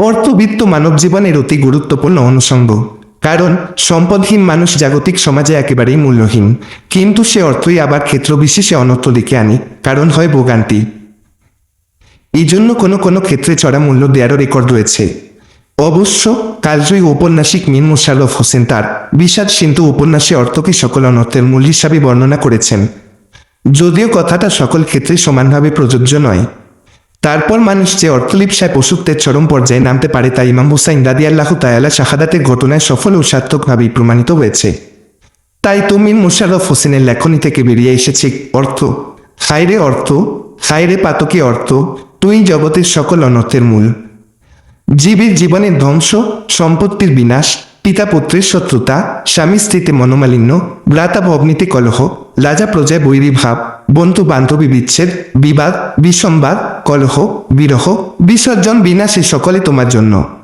অর্থবিত্ত মানব জীবনের অতি গুরুত্বপূর্ণ অনুষঙ্গ। কারণ, সম্পদহীন মানুষ জাগতিক সমাজে একেবারেই মূল্যহীন। কিন্তু সে অর্থই আবার ক্ষেত্রবিশেষে অনর্থ দিকে আনি, কারণ হয় ভোগান্তি। এই জন্য কোনো কোনো ক্ষেত্রে চড়া মূল্য দেওয়ারও রেকর্ড রয়েছে। অবশ্য, কালজয়ী ঔপন্যাসিক মীর মোশাররফ হোসেন তার বিষাদ সিন্ধু উপন্যাসে অর্থকে সকল অনর্থের মূল হিসাবে বর্ণনা করেছেন। যদিও কথাটা সকল ক্ষেত্রে সমানভাবে প্রযোজ্য নয় তারপর মানুষ যে অর্থলিপসায় পশুত্বের চরম পর্যায়ে নামতে পারে তা ইমাম হুসাইন রাদি আল্লাহ তায়ালা শাহাদাতের ঘটনায় সফল ও সার্থকভাবেই প্রমাণিত হয়েছে। তাই তুমিন মুশাররফ হোসেনের লেখনী থেকে বেরিয়ে এসেছে অর্থ। হায়রে অর্থ, হায়রে পাতকে অর্থ, তুই জগতের সকল অনর্থের মূল। জীবের জীবনের ধ্বংস, সম্পত্তির বিনাশ, পিতা পুত্রের শত্রুতা, স্বামী স্ত্রীতে মনোমালিন্য, ভ্রাতা ভগ্নীতে কলহ, রাজা প্রজায় বৈরী ভাব বন্ধু বান্ধবী বিচ্ছেদ বিবাদ বিসম্বাদ কলহ বিরহ বিসর্জন বিনাশী সকলে তোমার জন্য।